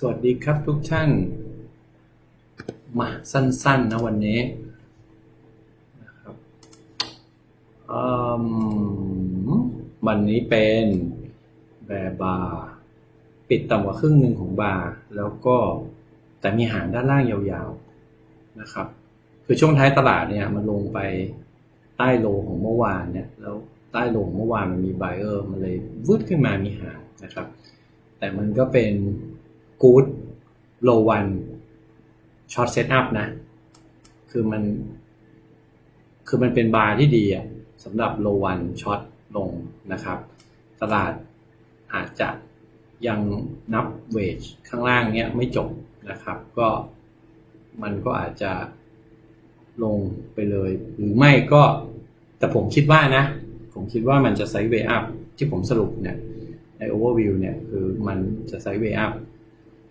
สวัสดีครับทุกท่าน มาสั้นๆนะวันนี้นะครับอืมวันนี้เป็นแบร์บาร์ปิดต่ำกว่าครึ่งหนึ่งของบาร์แล้วก็แต่มีหางด้านล่างยาวๆนะครับ คือช่วงท้ายตลาดเนี่ยมันลงไปใต้โลของเมื่อวานเนี่ยแล้วใต้โลของเมื่อวานมันมีไบเออร์มันเลยวืดขึ้นมามีหางนะครับ แต่มันก็เป็น good low one short setup นะ คือมัน คือมันเป็นบาร์ที่ดีอะสำหรับ low one short ลงนะครับ ตลาดอาจจะยังนับเวจข้างล่างเนี้ยไม่จบนะครับ ก็มันก็อาจจะลงไปเลย หรือไม่ก็แต่ผมคิดว่านะ ผมคิดว่ามันจะไซด์เวย์อัพที่ผมสรุปเนี่ยใน overview เนี่ยคือมันจะไซด์เวย์อัพ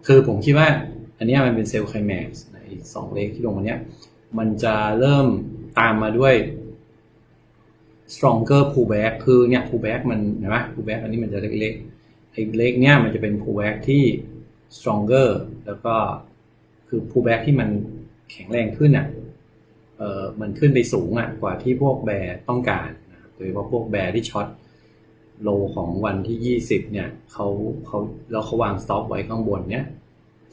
คือผมคิดว่าอันนี้มันเป็นเซลล์ไคลแม็กซ์ในสองเลขที่ลงมาเนี้ยมันจะเริ่มตามมาด้วย stronger pullback คือเนี่ย pullback มันเห็นไหม pullback อันนี้มันจะเล็กๆไอ้เล็กเนี้ยมันจะเป็น pullback ที่ stronger แล้วก็คือ pullback ที่มันแข็งแรงขึ้นอะเออมันขึ้นไปสูงอะกว่าที่พวกแบร์ต้องการโดยเฉพาะพวกแบร์ที่ช็อตโลของวันที่ 20 เนี่ยเขาเขาแล้วเขาวางสต็อปไว้ข้างบนเนี่ย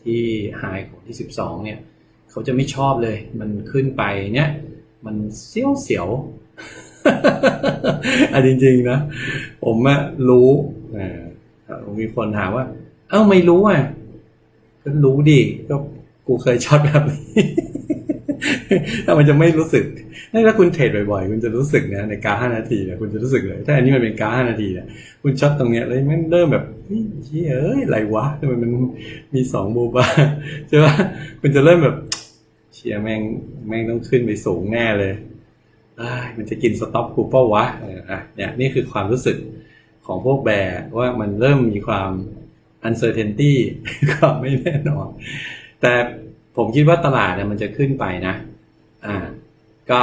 ที่ไฮของที่ 12 เนี่ยเขาจะไม่ชอบเลย มันขึ้นไปเนี่ย มันเสียวเสียวอะจริงๆนะ ผมอะรู้อ่ามีคนถามว่า เอ้าไม่รู้อะก็รู้ดิก็กูเคยช็อตแบบนี้ ถ้ามันจะไม่รู้สึกถ้าคุณเทรดบ่อยๆ คุณจะรู้สึกนะในการห้านาทีเนี่ยคุณจะรู้สึกเลย ถ้าอันนี้มันเป็นการห้านาทีเนี่ยคุณช็อตตรงเนี้ยแล้วมันเริ่มแบบเฮ้ยเฮ้ยเอ้ยไรวะทำไมมันมีสองโบบาใช่ปะคุณจะเริ่มแบบเชียแม่งแม่งต้องขึ้นไปสูงแน่เลยมันจะกินสต็อปกูเป้าวะเอออะเนี่ยนี่คือความรู้สึกของพวกแบร์ว่ามันเริ่มมีความ uncertainty ความไม่แน่นอน แต่ผมคิดว่าตลาดเนี่ยมันจะขึ้นไปนะ อ่า ก็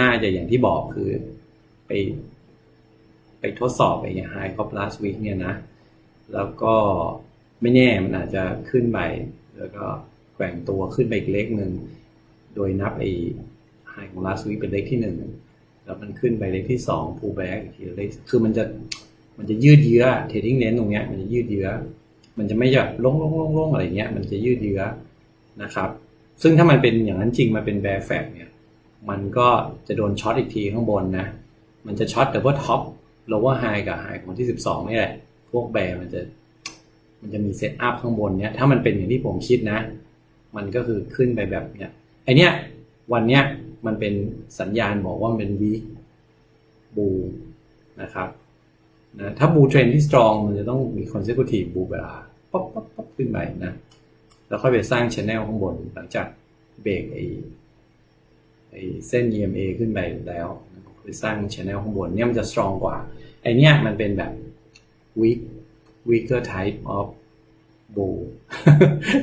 น่าจะอย่างที่บอกคือ ไป ไปทดสอบไปอย่าง high of last week เนี่ยนะ แล้วก็ไม่แน่มันอาจจะขึ้นไป แล้วก็แกว่งตัวขึ้นไปอีกเลขหนึ่ง โดยนับไอ้ high ของ last week เป็นเลขที่หนึ่ง แล้วมันขึ้นไปเลขที่สอง pull back อีกทีเลขคือมันจะ มันจะยืดเยื้อ trading เน้นตรงเนี้ย มันจะยืดเยื้อ มันจะไม่แบบลงลงลงลงอะไรเงี้ย มันจะยืดเยื้อนะครับ ซึ่งถ้ามันเป็นอย่างนั้นจริงมันเป็นแบร์แฟกเนี่ย มันก็จะโดนช็อตอีกทีข้างบนนะ มันจะช็อตแต่ว่าท็อปโลว่าไฮกับไฮของที่ 12 นี่แหละ พวกแบร์มันจะมันจะมีเซตอัพข้างบนเนี้ยถ้ามันเป็นอย่างที่ผมคิดนะ มันก็คือขึ้นไปแบบเนี้ยไอเนี้ยวันเนี้ยมันเป็นสัญญาณบอกว่ามันเป็นวีคบูนะครับนะถ้าบูเทรนที่ strong มันจะต้องมี consecutive บูเวลาป๊อปป๊อปป๊อปขึ้นไปนะ แล้วค่อยไปสร้าง channel ข้างบน หลังจากเบรกไอไอเส้น EMA ขึ้นไปแล้วไปสร้าง channel ข้างบนเนี่ยมันจะ strong กว่าไอเนี้ยมันเป็นแบบ weak weaker type of bull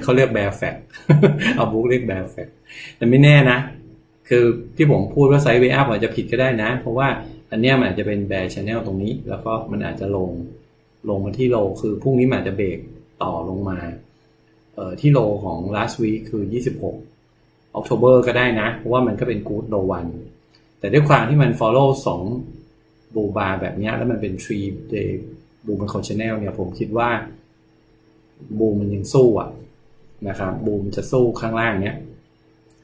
เขาเรียก bear fact เอาบุ๊กเรียก bear fact แต่ไม่แน่นะ คือที่ผมพูดว่าไซด์เวอัพอาจจะผิดก็ได้นะ เพราะว่าอันเนี้ยมันอาจจะเป็น bear channel ตรงนี้ แล้วก็มันอาจจะลงลงมาที่โล คือพรุ่งนี้มันอาจจะเบรกต่อลงมา ที่โลของ last week คือ 26 October ก็ได้นะ เพราะว่ามันก็เป็น good low one แต่ด้วยความที่มัน follow 2บูบาแบบนี้แล้วมันเป็น three day บูมัน channel เนี่ยผมคิดว่า บูมันยังสู้อะนะครับบูมจะสู้ข้างล่างเนี้ย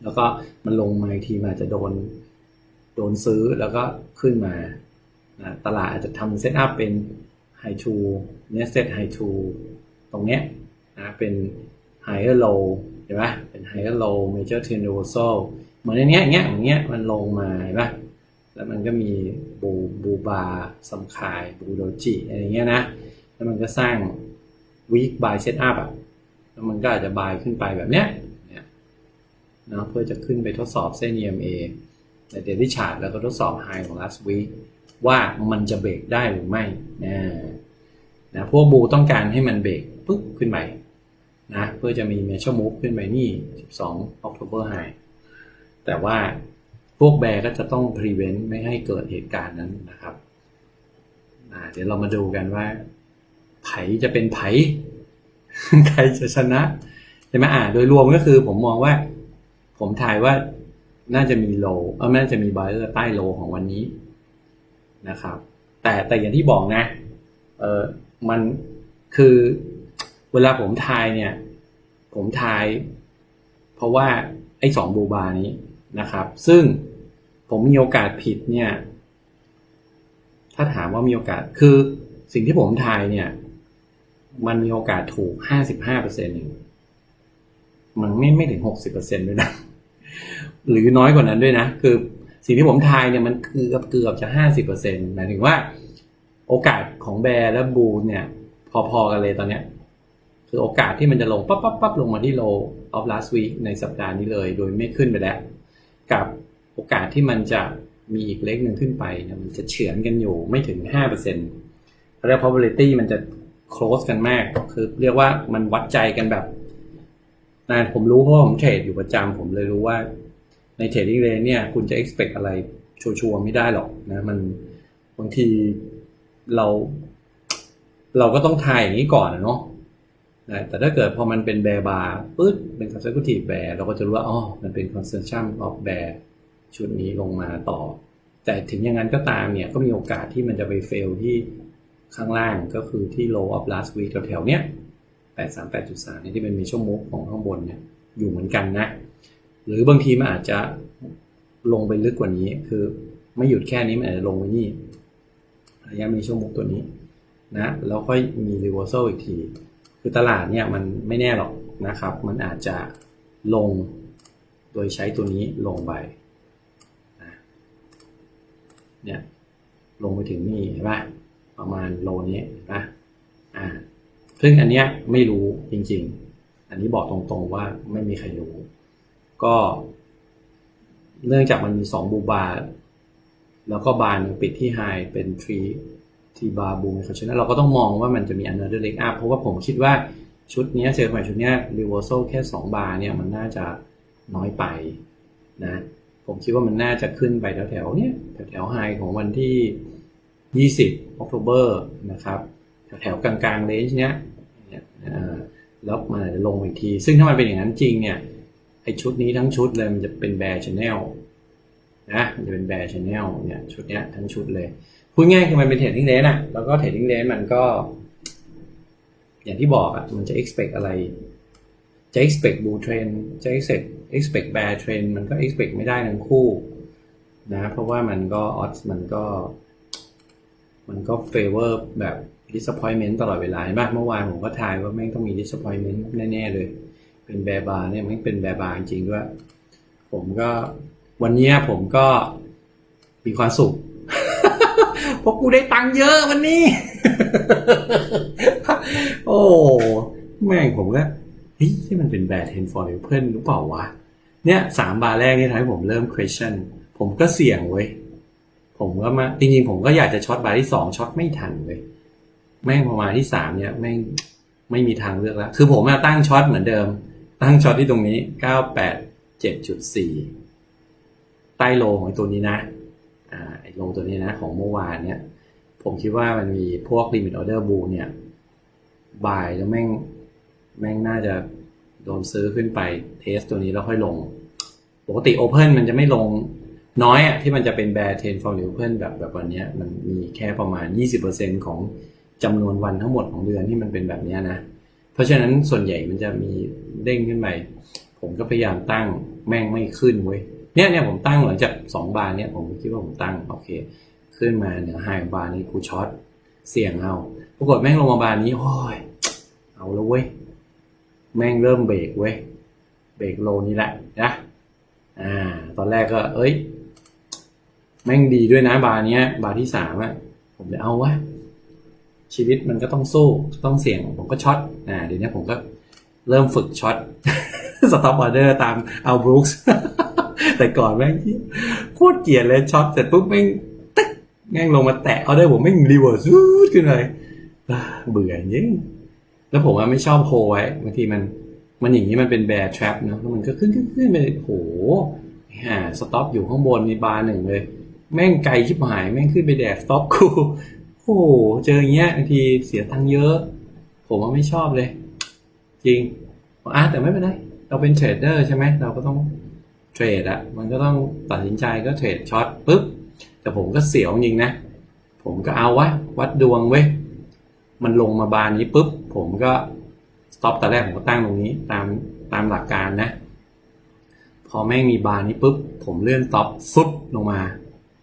แล้วก็มันลงมาทีมันอาจจะโดนโดนซื้อแล้วก็ขึ้นมานะตลาดอาจจะทำเซตอัพเป็น high to nested high to ตรงเนี้ยนะเป็น higher low เห็นไหมเป็น higher low major trend reversal เหมือนในเนี้ยเงี้ยอย่างเงี้ยมันลงมาเห็นปะแล้วมันก็มีบูบูบาซัมคายบูโดจิอะไรเงี้ยนะ แล้วมันก็สร้าง weak buy set up อะ แล้วมันก็อาจจะ buy ขึ้นไปแบบเนี้ยเนี่ยนะเพื่อจะขึ้นไปทดสอบเส้น EMA ในเดลิชาร์ดแล้วก็ทดสอบ high ของ last week ว่ามันจะเบรกได้หรือไม่นะนะพวกบูต้องการให้มันเบรกปุ๊บขึ้นไป นะเพื่อจะมี major move ขึ้นไปนี่ 12 October high แต่ว่าพวกแบร์ก็จะต้อง prevent ไม่ให้เกิดเหตุการณ์นั้นนะครับเดี๋ยวเรามาดูกันว่า ไผจะเป็นไผ ใครจะชนะใช่ไหมอ่าโดยรวมก็คือผมมองว่า ผมทายว่าน่าจะมีโลเออน่าจะมีไบเออร์ใต้โลของวันนี้นะครับ แต่แต่อย่างที่บอกนะเออมันคือ เวลาผมทายเนี่ย ผมทาย เพราะว่าไอ้สองบูบานี้นะครับ ซึ่งผมมีโอกาสผิดเนี่ย ถ้าถามว่ามีโอกาสคือสิ่งที่ผมทายเนี่ย มันมีโอกาสถูกห้าสิบห้าเปอร์เซ็นต์มันไม่ไม่ถึงหกสิบเปอร์เซ็นต์ด้วยนะ หรือน้อยกว่านั้นด้วยนะ คือสิ่งที่ผมทายเนี่ยมันเกือบเกือบจะห้าสิบเปอร์เซ็นต์หมายถึงว่า โอกาสของแบร์และบูนเนี่ย พอๆกันเลยตอนเนี้ย คือโอกาสที่มันจะลงปั๊บปั๊บปั๊บลงมาที่ low of last week ในสัปดาห์นี้เลย โดยไม่ขึ้นไปแล้ว กับโอกาสที่มันจะมีอีกเล็กหนึ่งขึ้นไปเนี่ยมันจะเฉือนกันอยู่ไม่ถึงห้าเปอร์เซ็นต์แล้ว probability มันจะ close กันมาก คือเรียกว่ามันวัดใจกันแบบนะผมรู้เพราะว่าผมเทรดอยู่ประจำผมเลยรู้ว่าในเทรดดิ้งเรนเนี่ย คุณจะ expect อะไรชัวร์ๆไม่ได้หรอกนะ มันบางทีเรา เราก็ต้องทายอย่างนี้ก่อนนะเนาะ แต่ถ้าเกิดพอมันเป็นแบร์บาร์ปึ๊ดเป็น consecutive bear เราก็จะรู้ว่าอ๋อมันเป็น consensus of bear ชุดนี้ลงมาต่อ แต่ถึงอย่างนั้นก็ตามเนี่ยก็มีโอกาสที่มันจะไปเฟลที่ข้างล่างก็คือที่ low of last week แถวๆเนี้ย838.3เนี่ยที่เป็นมีช่วโมงของข้างบนเนี่ยอยู่เหมือนกันนะ หรือบางทีมันอาจจะลงไปลึกกว่านี้ คือไม่หยุดแค่นี้มันอาจจะลงไปนี่ระยะมีช่วโมงตัวนี้นะแล้วค่อยมี reversal อีกที คือตลาดเนี่ยมันไม่แน่หรอกนะครับ มันอาจจะลงโดยใช้ตัวนี้ลงไปเนี่ยลงไปถึงนี่เห็นปะประมาณโลนี้เห็นปะอ่าซึ่งอันเนี้ยไม่รู้จริง ๆ อันนี้บอกตรงๆว่าไม่มีใครรู้ ก็ เนื่องจากมันมีสองบูบา แล้วก็บานปิดที่ไฮเป็นทรี ทีบาบูมเพราะฉะเราก็ต้องมองว่ามันจะมี another leg up เพราะว่าผมคิดว่าชุดนี้เซลล์ใหม่ชุดนี้ย reversal แค่ 2 บาร์เนี่ยมันน่าจะน้อยไปนะผมคิดว่ามันน่าจะขึ้นไปแถวๆเนี้ยแถวๆไฮของวันที่ 20 October นะครับแถวๆกลางๆ range เนี้ยเนี่ยแล้วมันอาจจะลงอีกที ซึ่งถ้ามันเป็นอย่างนั้นจริงเนี่ยไอชุดนี้ทั้งชุดเลยมันจะเป็นแบร์ชแนลนะมันจะเป็นแบร์ชแนลเนี่ยชุดเนี้ยทั้งชุดเลย พูดง่ายคือมันเป็นเทรดดิ้งเลนอะแล้วก็เทรดดิ้งเลนมันก็ อย่างที่บอกอะมันจะ expect อะไร จะ expect bull trend จะ expect expect bear trend มันก็ expect ไม่ได้ทั้งคู่นะ เพราะว่ามันก็ odds มันก็ มันก็ favor แบบ disappointment ตลอดเวลาเห็นปะเมื่อวานผมก็ทายว่าแม่งต้องมี disappointment แน่ๆเลย เป็นแบร์บาร์เนี่ยแม่งเป็นแบร์บาร์จริงด้วย ผมก็วันนี้ผมก็มีความสุข เพราะกูได้ตังค์เยอะวันนี้ โอ้แม่งผมก็เฮ้ยที่มันเป็นแบร์เทนฟอร์เพื่อนหรือเปล่าวะ เนี่ยสามบาร์แรกนี่ทำให้ผมเริ่ม question ผมก็เสี่ยงเว้ย ผมก็มา จริงๆ ผมก็อยากจะช็อตบาร์ที่สองช็อตไม่ทันเว้ยแม่งพอมาที่สามเนี่ยแม่งไม่มีทางเลือกแล้ว คือผมมาตั้งช็อตเหมือนเดิม ตั้งช็อตที่ตรงนี้เก้าแปดเจ็ดจุดสี่ใต้โลของตัวนี้นะ อ่าไอ้โลตัวนี้นะของเมื่อวานเนี่ย ผมคิดว่ามันมีพวก limit order b u l เนี่ย บ่ายแล้วแม่ง แม่งน่าจะโดนซื้อขึ้นไปเทสตัวนี้แล้วค่อยลง ปกติ Open มันจะไม่ลงน้อยอะที่มันจะเป็น bear trend for open แบบแบบวันเนี้ยมันมีแค่ประมาณ 20%ของจำนวนวันทั้งหมดของเดือนที่มันเป็นแบบเนี้ยนะ เพราะฉะนั้นส่วนใหญ่มันจะมีเด้งขึ้นไป ผมก็พยายามตั้งแม่งไม่ขึ้นเว้ย เนี่ยเนี่ยผมตั้งหลังจากสองบาร์เนี่ยผมคิดว่าผมตั้งโอเค ขึ้นมาเหนือไฮบาร์นี้กูช็อตเสี่ยงเอาปรากฏแม่งลงมาบาร์นี้โอ้ยเอาแล้วเว้ยแม่งเริ่มเบรกเว้ยเบรกโลนี้แหละนะอ่า ตอนแรกก็ เอ้ย แม่งดีด้วยนะบาร์เนี้ย บาร์ที่สามอะผมเลยเอาวะชีวิตมันก็ต้องสู้ต้องเสี่ยงผมก็ช็อตอ่าเดี๋ยวนี้ผมก็เริ่มฝึกช็อตสต็อปออเดอร์ตามเอาบรูคส์ แต่ก่อนแม่งโคตรเกลียดเลยช็อตเสร็จปุ๊บแม่งตึ๊กแม่งลงมาแตะเออเดอร์ผมแม่งรีเวิร์สขึ้นเลยเบื่อจริงแล้วผมว่าไม่ชอบโฮไว้บางทีมัน มันอย่างนี้มันเป็นแบร์ทรัพเนะแล้วมันก็ขึ้นขึ้นขึ้นไปโอ้โหฮ่าสต็อปอยู่ข้างบนมีบาร์หนึ่งเลย แม่งไกลชิบหาย แม่งขึ้นไปแดกสต็อปกูโอ้โหเจออย่างเงี้ยบางทีเสียตังค์เยอะ ผมว่าไม่ชอบเลย จริงอะแต่ไม่เป็นไรเราเป็นเทรดเดอร์ใช่ไหมเราก็ต้อง เทรดอะมันก็ต้องตัดสินใจก็เทรดช็อตปุ๊บแต่ผมก็เสียวจริงนะ ผมก็เอาวะวัดดวงเว้ยมันลงมาบานนี้ปุ๊บผมก็สต็อปตอนแรกผมก็ตั้งตรงนี้ตามตามหลักการนะ พอแม่งมีบานนี้ปุ๊บผมเลื่อนสต็อปซุดลงมา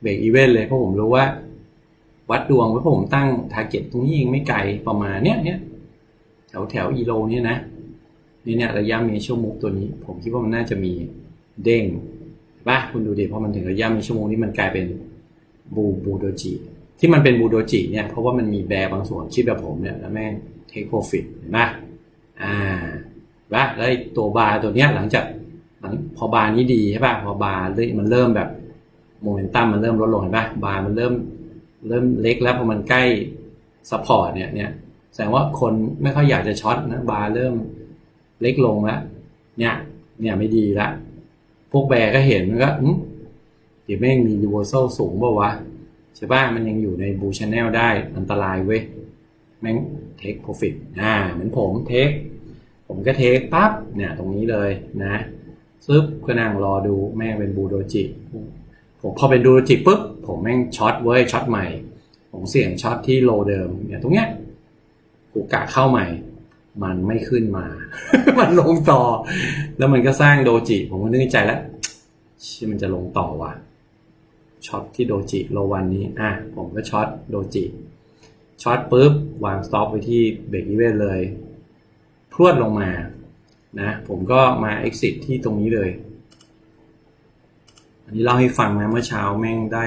เบรกอีเวนต์เลยเพราะผมรู้ว่า วัดดวงไว้ผมตั้งทาร์เก็ตตรงนี้ยังไม่ไกลประมาณเนี้ยเนี้ยแถวแถวอีโลเนี่ยนะนี่เนี่ยระยะเมชั่วโมงตัวนี้ ผมคิดว่ามันน่าจะมี เด้งป่ะคุณดูดิพอมันถึงระยะเมชั่วโมงนี้มันกลายเป็นบูบูโดจิที่มันเป็นบูโดจิเนี่ยเพราะว่ามันมีแบร์บางส่วนคิดแบบผมเนี่ยแล้วแม่งเทคโปรฟิตเห็นป่ะอ่าว่าแล้วตัวบาร์ตัวเนี้ยหลังจากหลังพอบาร์นี้ดีใช่ป่ะพอบาร์มมันเริ่มแบบโมเมนตัมมันเริ่มลดลงเห็นป่ะบาร์มันเริ่มเริ่มเล็กแล้วพอมันใกล้ซัพพอร์ตเนี่ยเนี่ยแสดงว่าคนไม่ค่อยอยากจะช็อตนะบาร์เริ่มเล็กลงแล้วเนี่ยเนี่ยไม่ดีละ พวกแบร์ก็เห็นมันก็อืมเดี๋ยวแม่งมียูโวโซสูงป่าวะใช่ป่ะมันยังอยู่ในบูชแนลได้อันตรายเว้ย แม่งเทคโปรฟิตอ่าเหมือนผมเทค ผมก็เทคปั๊บเนี่ยตรงนี้เลยนะซึบก็นั่งรอดูแม่งเป็นบูโดจิผมพอเป็นบูโดจิปุ๊บ ผมแม่งช็อตเว้ยช็อตใหม่ ผมเสี่ยงช็อตที่โลเดิมเนี่ยตรงเนี้ยกูกะเข้าใหม่ มันไม่ขึ้นมา มันลงต่อ แล้วมันก็สร้างโดจิ ผมก็นึกในใจแล้วชิมันจะลงต่อว่ะช็อตที่โดจิโลวันนี้ อะ ผมก็ช็อตโดจิช็อตปุ๊บ วางสต็อปไว้ที่เบรกอีเวนเลย พรวดลงมา นะ ผมก็มา exit ที่ตรงนี้เลย อันนี้เล่าให้ฟังนะเมื่อเช้าแม่งได้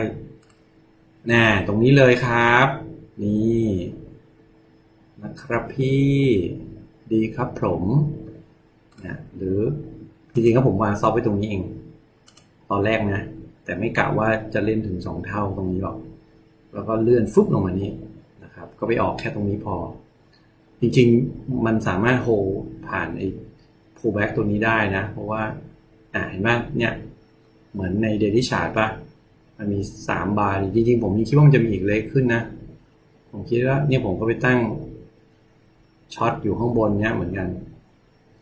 แน่ตรงนี้เลยครับ นี่นะครับพี่ ดีครับผมนะหรือจริงๆก็ผมวางซอฟต์ไว้ตรงนี้เอง ตอนแรกนะ แต่ไม่กะว่าจะเล่นถึงสองเท่าตรงนี้หรอก แล้วก็เลื่อนฟุบลงมานี้นะครับ ก็ไปออกแค่ตรงนี้พอ จริงๆมันสามารถโฮผ่านไอ้ pullback ตัวนี้ได้นะ เพราะว่าอ่าเห็นไหมเนี่ยเหมือนใน daily chart ปะมันมีสามบาร์จริงๆ ผมยังคิดว่ามันจะมีอีกเล็กขึ้นนะ ผมคิดว่าเนี่ยผมก็ไปตั้ง ช็อตอยู่ข้างบนเนี้ยเหมือนกัน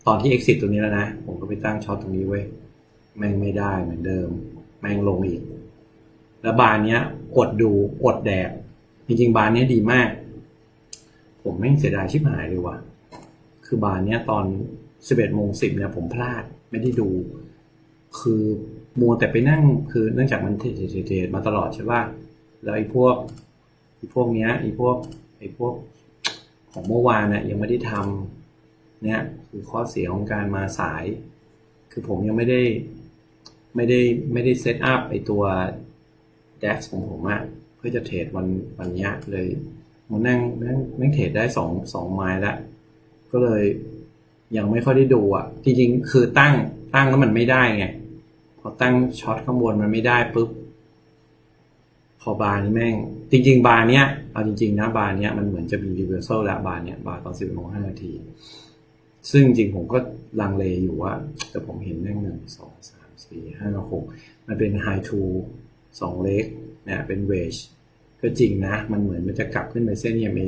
ตอนที่ exit ตัวนี้แล้วนะ ผมก็ไปตั้งช็อตตรงนี้ไว้แม่งไม่ได้เหมือนเดิม แม่งลงอีก แล้วบานเนี้ยอดดูอดแดกจริงๆ บานเนี้ยดีมาก ผมแม่งเสียดายชิบหายเลยว่ะ คือบานเนี้ยตอน11โมง10เนี่ยผมพลาดไม่ได้ดู คือมัวแต่ไปนั่งคือเนื่องจากมันเทรดเทรดเทรดมาตลอดใช่ป่ะแล้วไอ้พวกไอ้พวกเนี้ยไอ้พวกไอ้พวก ของเมื่อวานน่ะยังไม่ได้ทำเนี่ยคือข้อเสียของการมาสาย คือผมยังไม่ได้ไม่ได้ไม่ได้เซตอัพไอตัว DAX ของผมอะเพื่อจะเทรดวันวันนี้เลยมันนั่งนั่งนั่งเทรดได้สองสองไม้ละก็เลยยังไม่ค่อยได้ดูอะจริงๆ คือตั้งตั้งแล้วมันไม่ได้ไง พอตั้งช็อตข้างบนมันไม่ได้ปุ๊บ พอบาร์นี้แม่ง จริง ๆ บาร์เนี้ยเอาจริง ๆ นะบาร์เนี้ยมันเหมือนจะมีรีเวอร์ a l แล้วบาร์เนี้ยบาร์ตอนสิบโมงห้านาที ซึ่งจริงผมก็ลังเลอยู่ว่า แต่ผมเห็นแม่งหนึ่งสองสามสี่ห้าหกมันเป็นไฮทูสองเล็กเนี่ยเป็นเวชก็จริงนะ มันเหมือนมันจะกลับขึ้นไปเส้น EMA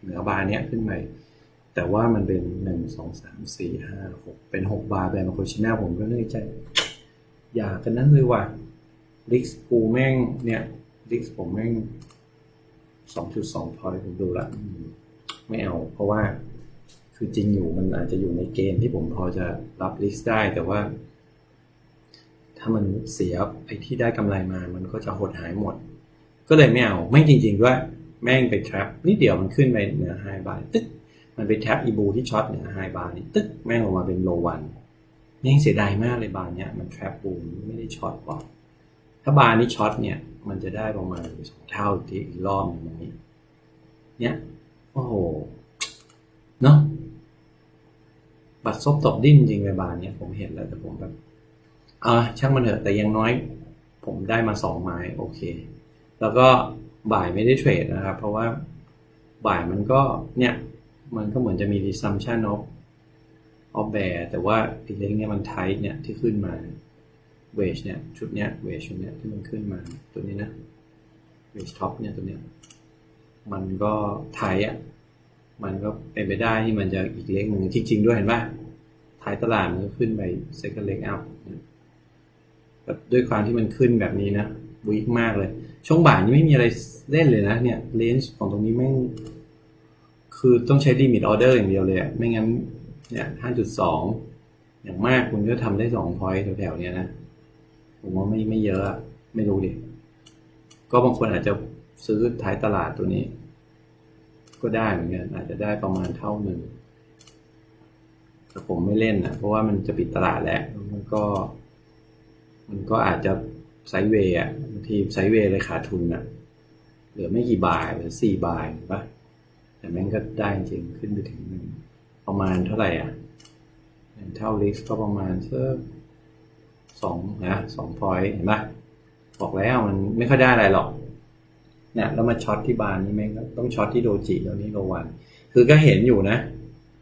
เหนือบาร์เนี้ยขึ้นไปแต่ว่ามันเป็นหนึ่งสองสามสี่ห้าหกเป็นหกบาร์แบรนด์มาโคชิน่าผมก็เลยใจ อยากกันนั้นเลยว่ะลิกกูแม่งเนี่ย ลิกผมแม่งสองจุดสองพอยผมดูละไม่เอา เพราะว่าคือจริงอยู่มันอาจจะอยู่ในเกณฑ์ที่ผมพอจะรับลิกได้แต่ว่า ถ้ามันเสียไอ้ที่ได้กำไรมา มันก็จะหดหายหมด ก็เลยไม่เอา ไม่จริงๆด้วยแม่งไปแทรัพนิดเดียวมันขึ้นไปเหนือไฮบาร์ตึ๊กมันไปแท็บอีบูที่ช็อตเหนือไฮบาร์นี่ตึ๊กแม่งลงมาเป็นโลวันยังเสียดายมากเลยบาร์เนี้ยมันแทรปบูไม่ได้ช็อตกว่าถ้าบาร์นี้ช็อตเนี่ย มันจะได้ประมาณสองเท่าที่อีกรอบหนึงตรงนี้ เนี่ย โอ้โห เนาะบัตรซบตบดิ้นจริงเลยบาร์เนี่ยผมเห็นแล้วแต่ผมแบบอ่าช่างมันเถอะแต่ยังน้อย ผมได้มาสองไม้โอเค แล้วก็บ่ายไม่ได้เทรดนะครับ เพราะว่าบ่ายมันก็เนี่ย มันก็เหมือนจะมี resumption of of bear แต่ว่าอีเล็กเนี่ยมันไทเนี่ยที่ขึ้นมา เวชเนี่ยชุดเนี้ยเวชชุดเนี้ยที่มันขึ้นมาตัวนี้นะเวชท็อปเนี่ยตัวเนี้ยมันก็ไทยอะมันก็เป็นไปได้ที่มันจะอีกเล็กหนึ่งจริง ๆ ด้วยเห็นป่ะท้ายตลาดมันก็ขึ้นไปเซ็กเล็กอัพแบบด้วยความที่มันขึ้นแบบนี้นะวิกมากเลย ช่วงบ่ายนี้ไม่มีอะไรเล่นเลยนะเนี่ยเลนส์ของตรงนี้แม่งคือต้องใช้ลิมิตออเดอร์อย่างเดียวเลยอะไม่งั้นเนี่ยห้าจุดสองอย่างมากคุณก็ทำได้สองพอยต์แถวๆเนี้ยนะ ผมว่าไม่ไม่เยอะไม่รู้ดิก็บางคนอาจจะซื้อท้ายตลาดตัวนี้ ก็ได้เหมือนกันอาจจะได้ประมาณเท่าหนึ่งแต่ผมไม่เล่นนะเพราะว่ามันจะปิดตลาดแล้วมันก็ มันก็อาจจะไซด์เวย์อะบางทีไซด์เวย์เลยขาดทุนอะเหลือไม่กี่บาทเหลือสี่บาทปะแต่แม่งก็ได้จริงขึ้นไปถึงประมาณเท่าไหร่อะเท่าลิสก็ประมาณสัก สองนะสองพอยต์เห็นปะบอกแล้วมันไม่ค่อยได้อะไรหรอกเนี่ยแล้วมาช็อตที่บานนี่แม่งต้องช็อตที่โดจิแล้วนี้โรวัน คือก็เห็นอยู่นะ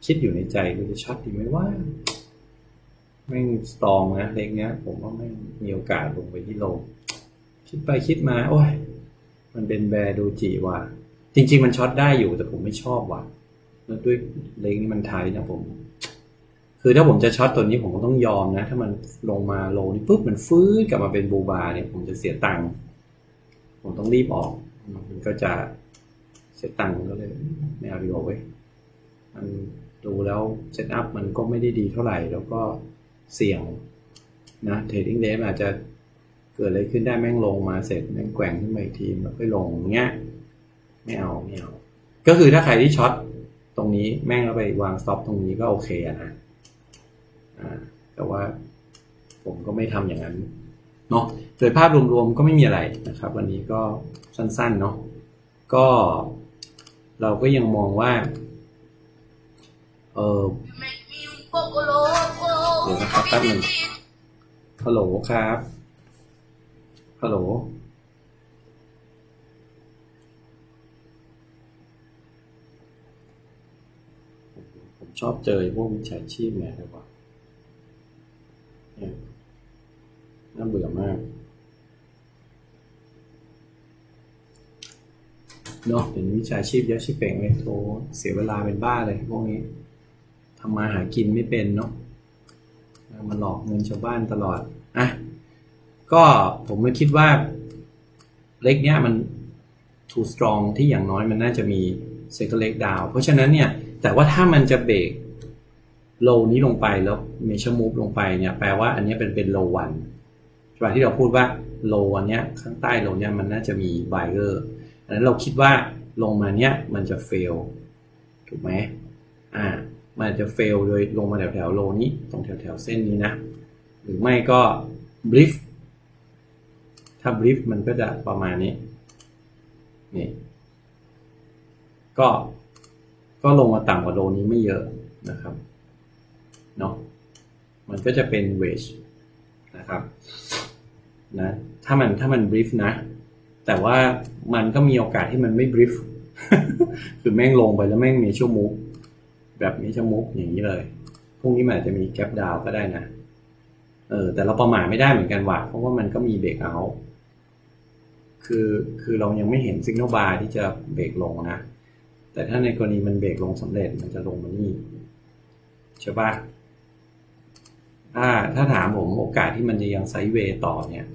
คิดอยู่ในใจกูจะช็อตดีไหมว่าแม่งสตรองนะเล็กเนี้ย ผมว่าไม่มีโอกาสลงไปที่โลคิดไปคิดมา โอ้ย มันเป็นแบร์โดจิว่ะจริง ๆ มันช็อตได้อยู่แต่ผมไม่ชอบว่ะแล้วด้วยเล็กนี่มันไทยนะผม คือถ้าผมจะช็อตตัวนี้ผมก็ต้องยอมนะ ถ้ามันลงมาโลนี่ปุ๊บมันฟื้นกลับมาเป็นบูบาเนี่ยผมจะเสียตังค์ผมต้องรีบออก มันก็จะเสียตังค์ก็เลยไม่เอาดีกว่าเว้ยมันดูแล้วเซตอัพมันก็ไม่ได้ดีเท่าไหร่ แล้วก็เสี่ยงนะเทรดดิ้งเดอาจจะเกิดอะไรขึ้นได้แม่งลงมาเสร็จแม่งแกว่งขึ้นมาอีกทีแล้วค่ลงเงี้ยไม่เอาไม่เอา ก็คือถ้าใครที่ช็อตตรงนี้แม่งเอาไปวางสต็อปตรงนี้ก็โอเคอะนะ แต่ว่าผมก็ไม่ทำอย่างนั้นเนาะโดยภาพรวมๆก็ไม่มีอะไรนะครับ วันนี้ก็สั้นๆเนาะก็เราก็ยังมองว่าเออเดี๋ยวนะครับแป๊บนึงฮัลโหลครับฮัลโหลผมชอบเจอไอ้พวกมิจฉาชีพเนี่ยเลยว่า น่าเบื่อมากเนาะเดี๋ยวนี้มิจฉาชีพเยอะชิเป่งเลยโทเสียเวลาเป็นบ้าเลยพวกนี้ทำมาหากินไม่เป็นเนาะมาหลอกเงินชาวบ้านตลอดอะก็ผมไม่คิดว่าเล็กเนี้ยมัน too strong ที่อย่างน้อยมันน่าจะมีเซกเล็กดาวเพราะฉะนั้นเนี่ย แต่ว่าถ้ามันจะเบรก โลนี้ลงไปแล้วเมชมูฟลงไปเนี่ยแปลว่าอันนี้เป็นเป็นโลวันใช่ป่ะที่เราพูดว่าโลอันเนี้ยข้างใต้โลเนี้ยมันน่าจะมีไบเออร์อันนั้นเราคิดว่าลงมาเนี้ยมันจะเฟลถูกไหมอ่ามันจะเฟลโดยลงมาแถวแถวๆโลนี้ตรงแถวแถวๆเส้นนี้นะ หรือไม่ก็บลิฟถ้าบลิฟมันก็จะประมาณนี้นี่ก็ก็ลงมาต่ำกว่าโลนี้ไม่เยอะนะครับ เนาะมันก็จะเป็นเวจนะครับนะถ้ามันถ้ามันบลิฟนะ แต่ว่ามันก็มีโอกาสที่มันไม่บลิฟคือแม่งลงไปแล้วแม่งมีชั่วโมงแบบนี้ชั่วโมงอย่างนี้เลยพรุ่งนี้มันอาจจะมีแกปดาวก็ได้นะเออแต่เราประมาทไม่ได้เหมือนกันว่ะเพราะว่ามันก็มีเบรกเอาคือคือเรายังไม่เห็นซิก n น l บาร์ที่จะเบรกลงนะ แต่ถ้าในกรณีมันเบรกลงสำเร็จมันจะลงมานี่ใช่ปะ ถ้าถ้าถามผมโอกาสที่มันจะยังไซด์เวย์ต่อเนี่ย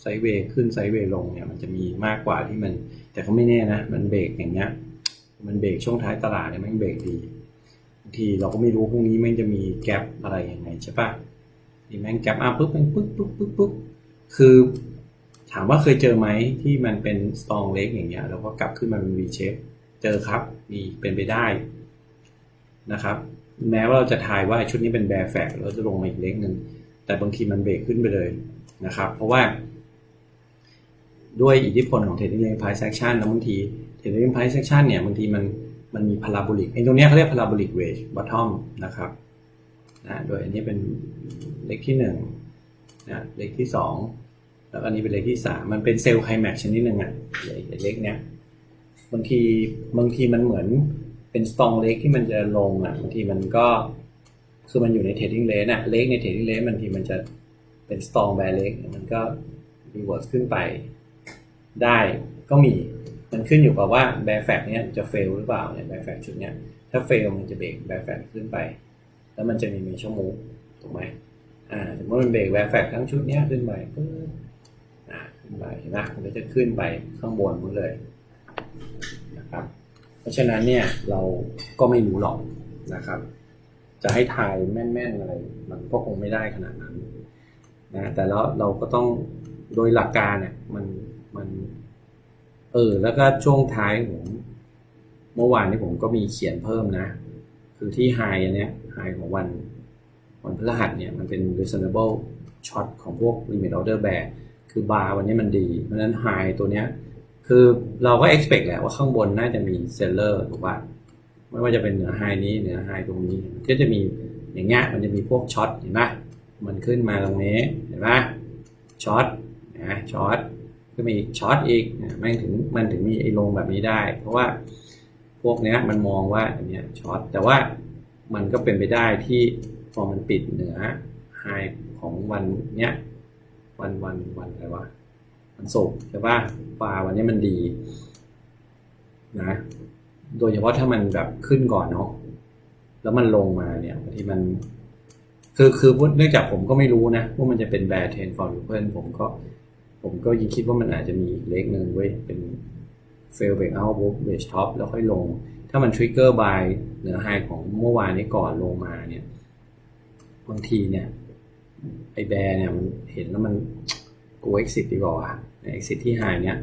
ไซด์เวย์ขึ้นไซด์เวย์ลงเนี่ยมันจะมีมากกว่าที่มัน แต่ก็ไม่แน่นะ มันเบรกอย่างเงี้ย มันเบรกช่วงท้ายตลาดเนี่ยมันเบรกดีบางทีเราก็ไม่รู้พรุ่งนี้มันจะมีแกลบอะไรยังไงใช่ปะนี่แม่งแกลบอะปุ๊บม่งปุ๊บปุ๊บปุ๊บปุ๊บคือถามว่าเคยเจอไหมที่มันเป็นสตองเล็กอย่างเงี้ยแล้วก็กลับขึ้นมาเป็น V shape เจอครับมีเป็นไปได้ นะครับแม้ว่าเราจะทายว่าชุดนี้เป็นแบร์แฟกแล้วจะลงมาอีกเล็กหนึ่งแต่บางทีมันเบรกขึ้นไปเลยนะครับ เพราะว่า ด้วยอิทธิพลของเทรดดิ้งเลนไพร์เซ c ชันแล้วบางทีเทรดดิ้งไพร์เซ c ชันเนี่ยบางทีมันมันมีพาราโบลิกไอ้ตรงนี้เขาเรียกพาราโบลิกเวจบอททอมนะครับนะโดยอันนี้เป็นเลขที่หนึ่งนะเลขที่สองแล้วอันนี้เป็นเลขที่สามมันเป็นเซลล์ไคลแม็กชนิดหนึ่งอะเลขเนี้ยบางทีบางทีมันเหมือน เป็นสตองเล็กที่มันจะลงอะบางทีมันก็คือมันอยู่ในเทรดดิ้งเลนอะเลขในเทรดดิ้งเลนบางทีมันจะเป็นสตองแบร์เล็กมันก็รีเวิร์สขึ้นไปได้ก็มีมันขึ้นอยู่กับว่าแบร์แฟกเนี้ยจะเฟลหรือเปล่าเนี่ยแบร์แฟกชุดเนี้ยถ้าเฟลมันจะเบรกแบร์แฟกขึ้นไป แล้วมันจะมีเมชั่มูฟถูกไหมอ่าสมมติมันเบรกแบร์แฟกทั้งชุดเนี้ยขึ้นไปปึ๊บอ่าขึ้นไปเห็นไหมมันก็จะขึ้นไปข้างบนหมดเลยนะครับ เพราะฉะนั้นเนี่ยเราก็ไม่รู้หรอกนะครับ จะให้ทายแม่นๆอะไร มันก็คงไม่ได้ขนาดนั้นนะแต่แล้วเราก็ต้องโดยหลักการเนี่ยมันมันเออแล้วก็ช่วงท้ายผมเมื่อวานนี้ผมก็มีเขียนเพิ่มนะ คือที่ไฮอันเนี้ยไฮของวันวันพฤหัสเนี่ยมันเป็น reasonable shot ของพวก limit order bear คือบาร์วันนี้มันดี เพราะฉะนั้นไฮตัวเนี้ย คือเราก็ expect แหละว่าข้างบนน่าจะมี seller ถูกป่ะไม่ว่าจะเป็นเหนือไฮนี้เหนือไฮตรงนี้ก็จะมีอย่างเงี้ยมันจะมีพวกช็อตเห็นไหมมันขึ้นมาตรงนี้เห็นไหมช็อตนะช็อตก็มีช็อตอีกนะมันถึงมันถึงมีไอ้ลงแบบนี้ได้ เพราะว่าพวกเนี้ยมันมองว่าอันเนี้ยช็อตแต่ว่ามันก็เป็นไปได้ที่พอมันปิดเหนือไฮของวันเนี้ยวันวันวันอะไรวะ วันศุกใช่ป่ะปลาวันนี้มันดี นะ โดยเฉพาะถ้ามันแบบขึ้นก่อนเนาะแล้วมันลงมาเนี่ยบางทีมัน คือคือเนื่องจากผมก็ไม่รู้นะว่ามันจะเป็นแบร์เทนฟอร์เพื่อนผมก็ ผมก็ยังคิดว่ามันอาจจะมีอีกเลขหนึ่งเว้ยเป็นเฟลเบรกเอาท์บุ๊บเบสท็อปแล้วค่อยลง ถ้ามันทริกเกอร์บายเหนือไฮของเมื่อวานนี้ก่อนลงมาเนี่ยบางทีเนี่ยไอแบร์เนี่ยมันเห็นแล้วมัน กูเอ็กซิสดีกว่าเอ็กซิสที่ไฮเนี่ย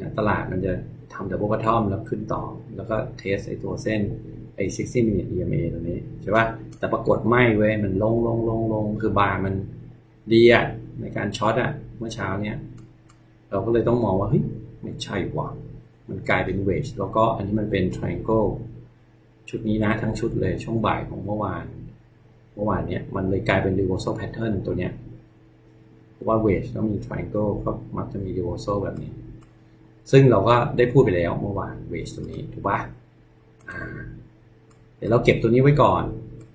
นะตลาดมันจะทำดับเบิลบัตทอมแล้วขึ้นต่อ แล้วก็เทสไอตัวเส้นไอ60 minute EMA ตัวนี้ใช่ป่ะแต่ปรากฏไม่เว้ย มันลงลงลงลงคือบาร์มันดีอะในการช็อตอะเมื่อเช้าเนี่ย เราก็เลยต้องมองว่าเฮ้ยไม่ใช่ว่ะมันกลายเป็นเวจแล้วก็อันนี้มันเป็น triangle ชุดนี้นะทั้งชุดเลยช่วงบ่ายของเมื่อวาน เมื่อวานเนี้ยมันเลยกลายเป็น reversal pattern ตัวเนี้ย เพราะว่าเวจต้องมี triangle ก็มักจะมี reversal แบบนี้ ซึ่งเราก็ได้พูดไปแล้วเมื่อวานเวจตัวนี้ถูกปะอ่าเดี๋ยวเราเก็บตัวนี้ไว้ก่อน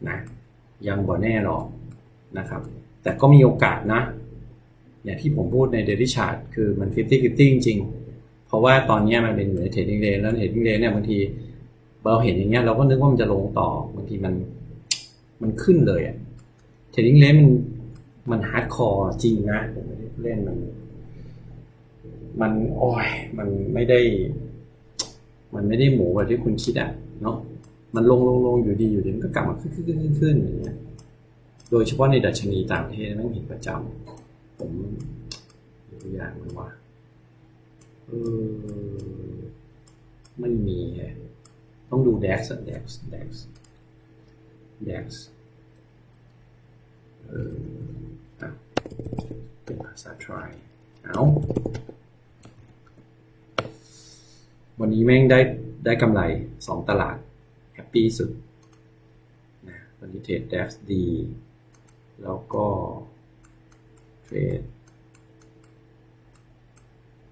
นะ ยังบ่แน่หรอกนะครับ แต่ก็มีโอกาสนะอย่างที่ผมพูดในเดลิชาร์ดคือมัน 50-50 จริงๆ เพราะว่าตอนนี้มันเป็นเหมือนเทรดดิ้งเรนแล้วเทรดดิ้งเรนเนี่ยบางทีเราเห็นอย่างเงี้ยเราก็นึกว่ามันจะลงต่อบางทีมันมันขึ้นเลยอะเทรดดิ้งเรนมัน มันฮาร์ดคอร์จริงนะผมไม่ได้เล่นมัน มันโอ้ยมันไม่ได้ มันไม่ได้หมูแบบที่คุณคิดอะเนาะมันลงลงลงอยู่ดีอยู่ดีมันก็กลับมาขึ้นขึ้นขึ้นขึ้นอย่างเงี้ยโดยเฉพาะในดัชนีต่างประเทศไม่เห็นประจำผมยกตัวอย่างมันว่าเออไม่มีต้องดู DAX อะ DAX DAX DAX เอออะ เป็นภาษา try เอาวันนี้แม่งได้ได้กำไรสองตลาด แฮปปี้สุดนะวันนี้เทรด DAX ดี แล้วก็เทรด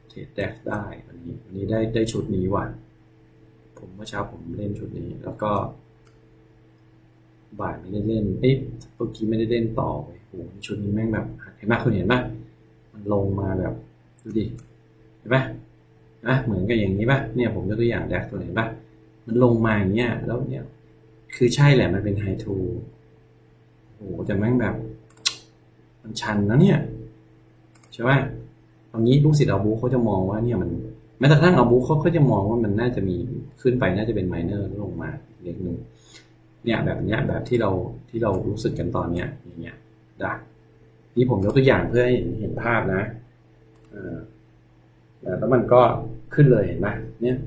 เทรด DAX ได้วันนี้วันนี้ได้ได้ชุดนี้ว่ะผมเมื่อเช้าผมเล่นชุดนี้ แล้วก็บ่ายไม่ได้เล่นเอ๊ะเมื่อกี้ไม่ได้เล่นต่อไป โหชุดนี้แม่งแบบเห็นไหมคุณเห็นไหมมันลงมาแบบดูดิเห็นไหมนะเหมือนกับอย่างนี้ป่ะเนี่ยผมยกตัวอย่าง DAX ตัวไหนป่ะมันลงมาอย่างเงี้ยแล้วเนี่ยคือใช่แหละมันเป็นไฮทูโอ้โหแต่แม่งแบบ มันชันนะเนี่ยใช่ไหมตอนนี้ลูกศิษย์อาบูเขาจะมองว่าเนี่ยมันแม้แต่กระทั่งอาบูเขาก็จะมองว่ามันน่าจะมีขึ้นไปน่าจะเป็นไมเนอร์ลงมาเล็กนึงเนี่ยแบบเนี้ยแบบที่เราที่เรารู้สึกกันตอนเนี้ยอย่างเงี้ย ได้นี่ผมยกตัวอย่างเพื่อให้เห็นภาพนะแล้วมันก็ขึ้นเลยเห็นไหมเนี่ย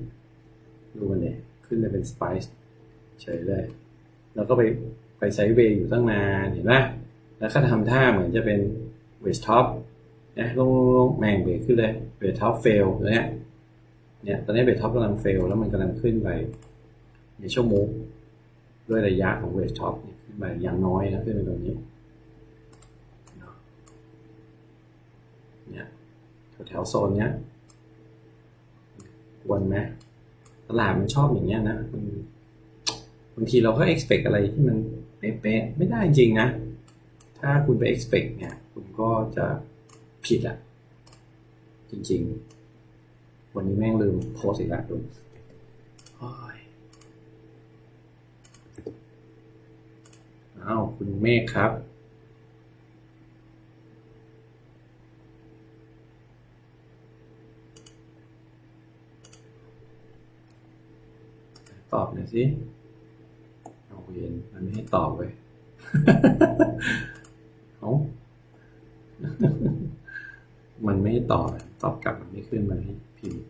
ดูมันเลยขึ้นไปเป็นสไปซ์เฉยเลย แล้วก็ไปไปไซด์เวย์อยู่ตั้งนานเห็นไหมแล้วก็ทำท่าเหมือนจะเป็นเวสท็อปนะลงลงแมงเบรกขึ้นเลยเวสท็อปเฟลเนี่ยเนี่ยตอนนี้เวสท็อปกำลังเฟลแล้วมันกำลังขึ้นไปในชั่วโมงด้วยระยะของเวสท็อปขึ้นไปอย่างน้อยนะขึ้นไปตรงนี้เนี่ย แถวโซนเนี้ยควรไหมตลาดมันชอบอย่างเงี้ยนะมันบางทีเราก็ expect อะไรที่มันเป๊ะๆไม่ได้จริงนะ ถ้าคุณไป expect เนี่ย คุณก็จะผิดอะจริง ๆ วันนี้แม่งลืมโพสอีกแล้วดูโอ้ยอ้าว คุณเมฆครับ ตอบหน่อยสิเอาเย็นมันไม่ให้ตอบเว้ยเอามันไม่ให้ตอบ ตอบกลับมันไม่ขึ้นมาให้พิมพ์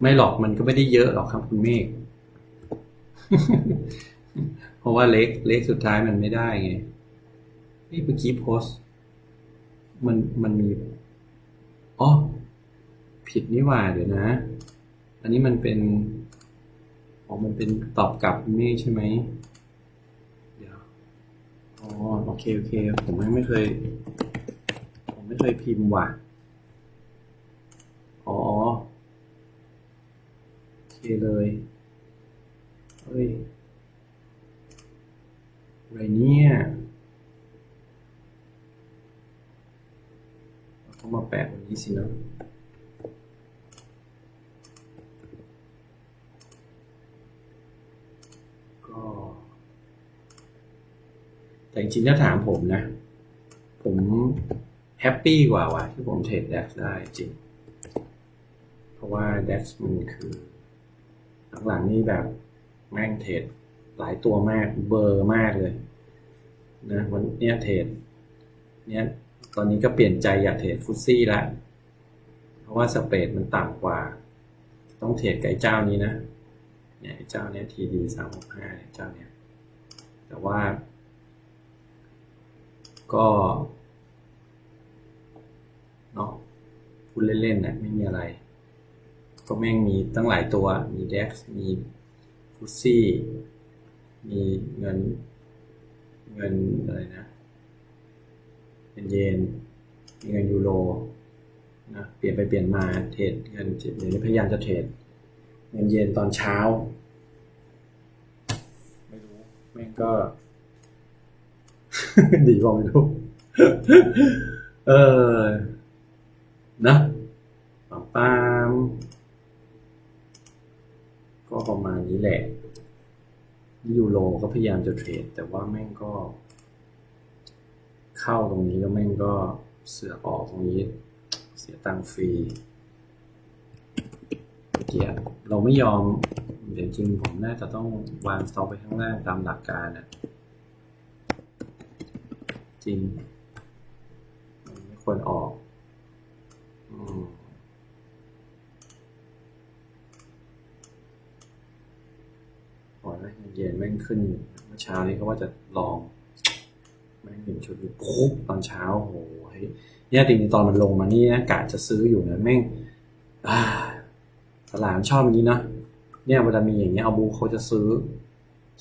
ไม่หรอกมันก็ไม่ได้เยอะหรอกครับคุณเมฆ เพราะว่าเล็ก เล็กสุดท้ายมันไม่ได้ไงนี่เมื่อกี้โพส มัน มันมี อ๋อ ผิดนี่หว่าเดี๋ยวนะ อันนี้มันเป็นอ๋อมันเป็นตอบกลับคุณเมฆใช่ไหมเดี๋ยวอ๋อโอเคโอเค ผมยังไม่เคย ผมไม่เคยพิมพ์ว่ะอ๋อโอเคเลยเฮ้ยอะไรเนี่ยเราต้องมาแปะวันนี้สินะก็ แต่จริงๆถ้าถามผมนะ ผมแฮปปี้กว่าว่ะที่ผมเทรด DAX ได้จริง เพราะว่า DAX มันคือ หลังๆนี่แบบแม่งเทรดหลายตัวมากเบอร์มากเลยนะวันนี้เทรดเนี้ยตอนนี้ก็เปลี่ยนใจอยากเทรดฟุตซี่ละเพราะว่าสเปรดมันต่ำกว่า ต้องเทรดไอ้เจ้านี้นะเนี่ยเจ้าเนี้ย TD สามหกห้าเจ้าเนี้ยแต่ว่า ก็เนาะพูดเล่นๆนะไม่มีอะไร ก็แม่งมีตั้งหลายตัว มี DEX มีฟุซี่ มีเงิน เงินอะไรนะเงินเยนมีเงินยูโรนะเปลี่ยนไปเปลี่ยนมาเทรดเงินเดี๋ยวนี้พยายามจะเทรดเงินเยนตอนเช้า ไม่รู้แม่งก็ ดีกว่าไม่รู้เออนะปามปามก็ประมาณนี้แหละยูโรก็พยายามจะเทรด แต่ว่าแม่งก็ เข้าตรงนี้แล้วแม่งก็เสือกออกตรงนี้ เสียตังฟรีเกียเราไม่ยอม เดี๋ยวจริงผมน่าจะต้องวางสต็อปไปข้างล่างตามหลักการนะ จริงมันไม่ควรออกอืมก่อนนะเย็นแม่งขึ้นเมื่อเช้านี้ก็ว่าจะลอง แม่งเห็นชุดนี้ปุ๊บตอนเช้าโอ้หเฮ้ยเนี่ยจริงตอนมันลงมานี่นะกะจะซื้ออยู่นะแม่งตลาดชอบอย่างนี้นะเนี่ยเวลามีอย่างเงี้ยเอาบูเขาจะซื้อ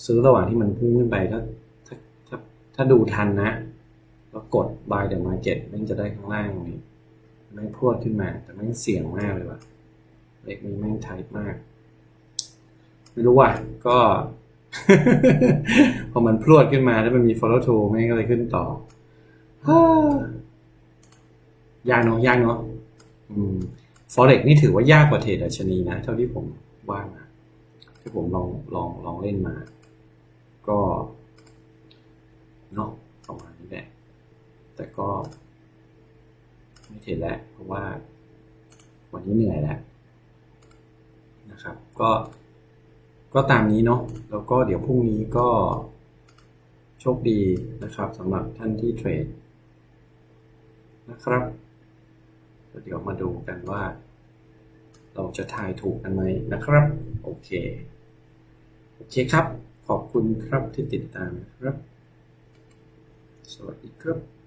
ซื้อระหว่างที่มันพุ่งขึ้นไปถ้าถ้าถ้าถ้าดูทันนะ แล้วกด buy the market แม่งจะได้ข้างล่างนี้แม่งพรวดขึ้นมา แต่แม่งเสี่ยงมากเลยว่ะเล็กนี้แม่งไทป์มาก ไม่รู้ว่ะ ก็ พอมันพรวดขึ้นมาแล้วมันมี follow through แม่งก็เลยขึ้นต่อยากเนาะยากเนาะอืม forex นี่ถือว่ายากกว่าเทรดดัชนีนะ เท่าที่ผมว่านะที่ผมลองลองลองเล่นมา ก็เนาะประมาณนี้แหละ แต่ก็ ไม่เทรดแล้วเพราะว่า วันนี้เหนื่อยแล้วนะครับ ก็ก็ตามนี้เนาะแล้วก็เดี๋ยวพรุ่งนี้ก็โชคดีนะครับสำหรับท่านที่เทรดนะครับเดี๋ยวมาดูกันว่า เราจะทายถูกกันไหมนะครับ โอเค โอเคครับ ขอบคุณครับที่ติดตามครับ สวัสดีครับ